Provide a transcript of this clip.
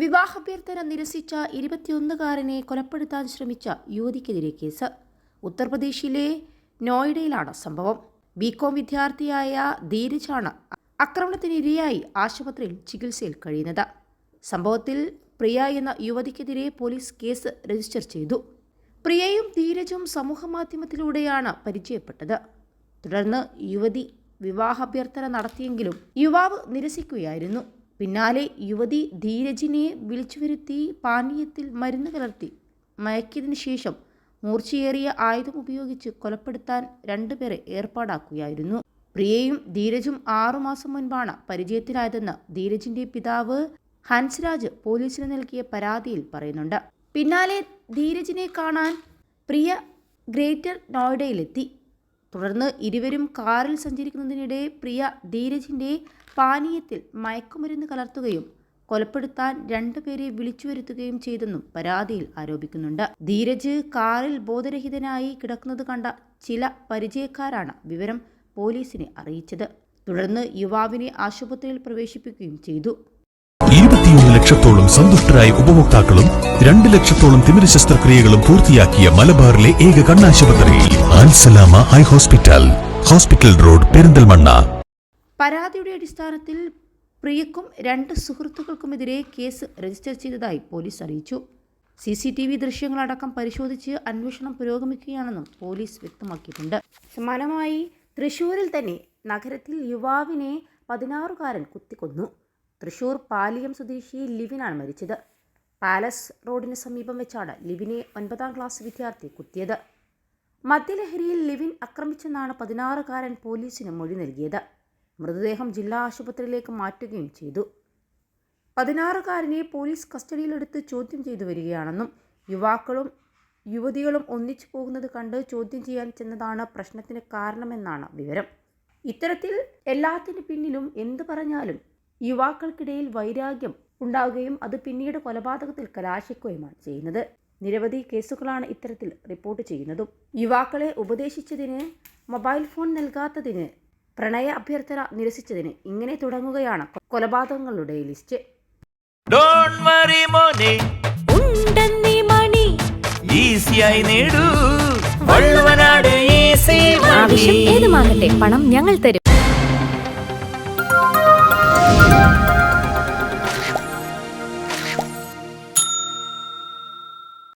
വിവാഹാഭ്യർത്ഥന നിരസിച്ച ഇരുപത്തിയൊന്നുകാരനെ കൊലപ്പെടുത്താൻ ശ്രമിച്ച യുവതിക്കെതിരെ കേസ്. ഉത്തർപ്രദേശിലെ നോയിഡയിലാണ് സംഭവം. ബികോം വിദ്യാർത്ഥിയായ ധീരജാണ് ആക്രമണത്തിനിരയായി ആശുപത്രിയിൽ ചികിത്സയിൽ കഴിയുന്നത്. സംഭവത്തിൽ പ്രിയ എന്ന യുവതിക്കെതിരെ പോലീസ് കേസ് രജിസ്റ്റർ ചെയ്തു. പ്രിയയും ധീരജും സമൂഹമാധ്യമത്തിലൂടെയാണ് പരിചയപ്പെട്ടത്. തുടർന്ന് യുവതി വിവാഹാഭ്യർത്ഥന നടത്തിയെങ്കിലും യുവാവ് നിരസിക്കുകയായിരുന്നു. പിന്നാലെ യുവതി ധീരജിനെ വിളിച്ചു വരുത്തി പാനീയത്തിൽ മരുന്ന് കലർത്തി. മയക്കിയതിനു ശേഷം മൂർച്ചയേറിയ ആയുധം ഉപയോഗിച്ച് കൊലപ്പെടുത്താൻ രണ്ടുപേരെ ഏർപ്പാടാക്കുകയായിരുന്നു. പ്രിയയും ധീരജും ആറുമാസം മുൻപാണ് പരിചയത്തിലായതെന്ന് ധീരജിന്റെ പിതാവ് ഹൻസ്രാജ് പോലീസിന് നൽകിയ പരാതിയിൽ പറയുന്നുണ്ട്. പിന്നാലെ ധീരജിനെ കാണാൻ പ്രിയ ഗ്രേറ്റർ നോയിഡയിലെത്തി. തുടർന്ന് ഇരുവരും കാറിൽ സഞ്ചരിക്കുന്നതിനിടെ പ്രിയ ധീരജിന്റെ പാനീയത്തിൽ മയക്കുമരുന്ന് കലർത്തുകയും കൊലപ്പെടുത്താൻ രണ്ടുപേരെ വിളിച്ചു വരുത്തുകയും ചെയ്തെന്നും പരാതിയിൽ ആരോപിക്കുന്നുണ്ട്. ധീരജ് കാറിൽ ബോധരഹിതനായി കിടക്കുന്നത് കണ്ട ചില പരിചയക്കാരാണ് വിവരം പോലീസിനെ അറിയിച്ചത്. തുടർന്ന് യുവാവിനെ ആശുപത്രിയിൽ പ്രവേശിപ്പിക്കുകയും ചെയ്തു. ലക്ഷത്തോളം സന്തുഷ്ടരായ ഉപഭോക്താക്കളും രണ്ട് ലക്ഷത്തോളം തിമിര ശസ്ത്രക്രിയകളും പൂർത്തിയാക്കിയ മലബാറിലെ ഏക കണ്ണാശുപത്രി Al Salama eye hospital hospital road Perinthalmanna. പരാതിയുടെ അടിസ്ഥാനത്തിൽ പ്രിയക്കും രണ്ട് സുഹൃത്തുക്കൾക്കുമെതിരെ കേസ് രജിസ്റ്റർ ചെയ്തതായി പോലീസ് അറിയിച്ചു. സി സി ടി വി ദൃശ്യങ്ങളടക്കം പരിശോധിച്ച് അന്വേഷണം പുരോഗമിക്കുകയാണെന്നും പോലീസ് വ്യക്തമാക്കിയിട്ടുണ്ട്. സമാനമായി തൃശൂരിൽ തന്നെ നഗരത്തിൽ യുവാവിനെ പതിനാറുകാരൻ കുത്തിക്കൊന്നു. തൃശൂർ പാലിയം സ്വദേശി ലിവിനാണ് മരിച്ചത്. പാലസ് റോഡിന് സമീപം വെച്ചാണ് ലിവിനെ ഒൻപതാം ക്ലാസ് വിദ്യാർത്ഥി കുത്തിയത്. മദ്യലഹരിയിൽ ലിവിൻ ആക്രമിച്ചെന്നാണ് പതിനാറുകാരൻ പോലീസിന് മൊഴി നൽകിയത്. മൃതദേഹം ജില്ലാ ആശുപത്രിയിലേക്ക് മാറ്റുകയും ചെയ്തു. പതിനാറുകാരനെ പോലീസ് കസ്റ്റഡിയിലെടുത്ത് ചോദ്യം ചെയ്തു വരികയാണെന്നും യുവാക്കളും യുവതികളും ഒന്നിച്ചു പോകുന്നത് കണ്ട് ചോദ്യം ചെയ്യാൻ ചെന്നതാണ് പ്രശ്നത്തിന് കാരണമെന്നാണ് വിവരം. ഇത്തരത്തിൽ എല്ലാത്തിന് പിന്നിലും എന്തു പറഞ്ഞാലും യുവാക്കൾക്കിടയിൽ വൈരാഗ്യം ഉണ്ടാവുകയും അത് പിന്നീട് കൊലപാതകത്തിൽ കലാശിക്കുകയുമാണ് ചെയ്യുന്നത്. നിരവധി കേസുകളാണ് ഇത്തരത്തിൽ റിപ്പോർട്ട് ചെയ്യുന്നതും. യുവാക്കളെ ഉപദേശിച്ചതിന് മൊബൈൽ ഫോൺ നൽകാത്തതിന് പ്രണയ അഭ്യർത്ഥന നിരസിച്ചതിന് ഇങ്ങനെ തുടങ്ങുകയാണ് കൊലപാതകങ്ങളുടെ ലിസ്റ്റ്. ഏതുമാകട്ടെ പണം ഞങ്ങൾ തരും.